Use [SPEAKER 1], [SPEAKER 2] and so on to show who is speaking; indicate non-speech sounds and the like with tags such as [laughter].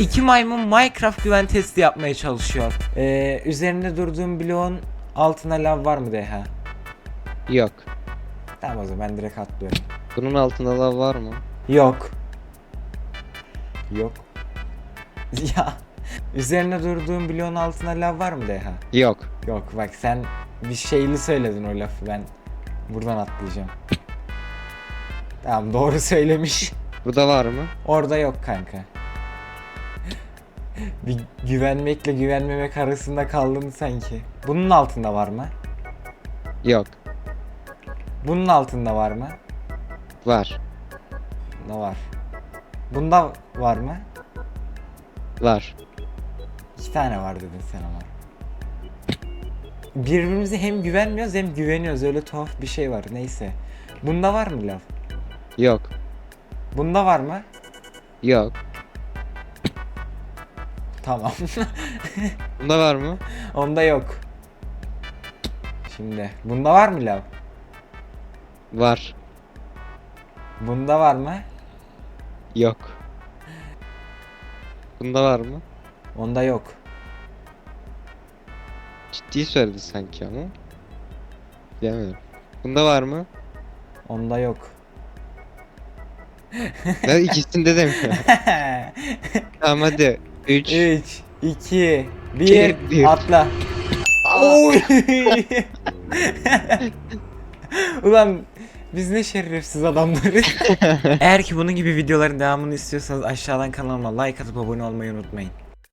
[SPEAKER 1] İki maymun Minecraft güven testi yapmaya çalışıyor. Ee, üzerinde durduğum bloğun altına lav var mı Deha?
[SPEAKER 2] Yok.
[SPEAKER 1] Tamam o zaman ben direkt atlıyorum.
[SPEAKER 2] Bunun altında lav var mı?
[SPEAKER 1] Yok. Yok. [laughs] ya. Üzerinde durduğum bloğun altına lav var mı Deha?
[SPEAKER 2] Yok.
[SPEAKER 1] Yok bak sen bir şeyli söyledin o lafı ben buradan atlayacağım. Tamam doğru söylemiş.
[SPEAKER 2] Burada var mı?
[SPEAKER 1] Orada yok kanka. Bir güvenmekle güvenmemek arasında kaldın sanki. Bunun altında var mı?
[SPEAKER 2] Yok.
[SPEAKER 1] Bunun altında var mı?
[SPEAKER 2] Var.
[SPEAKER 1] Bunda var. Bunda var mı?
[SPEAKER 2] Var.
[SPEAKER 1] İki tane var dedin sen ama. Birbirimize hem güvenmiyoruz hem güveniyoruz. Öyle tuhaf bir şey var. Neyse. Bunda var mı laf?
[SPEAKER 2] Yok.
[SPEAKER 1] Bunda var mı?
[SPEAKER 2] Yok.
[SPEAKER 1] Tamam. [laughs]
[SPEAKER 2] Bunda var mı?
[SPEAKER 1] Onda yok. Şimdi bunda var mı lav?
[SPEAKER 2] Var.
[SPEAKER 1] Bunda var mı?
[SPEAKER 2] Yok. Bunda var mı?
[SPEAKER 1] Onda yok.
[SPEAKER 2] Ciddi söyledi sanki ama. Bilemedim. Bunda var mı?
[SPEAKER 1] Onda yok.
[SPEAKER 2] Ben ikisinde de mi? [laughs] tamam hadi. 3
[SPEAKER 1] 3 2
[SPEAKER 2] İki,
[SPEAKER 1] 1
[SPEAKER 2] bir.
[SPEAKER 1] atla. Oy! [laughs] Ulan biz ne şerefsiz adamlarız. [laughs] Eğer ki bunun gibi videoların devamını istiyorsanız aşağıdan kanalıma like atıp abone olmayı unutmayın.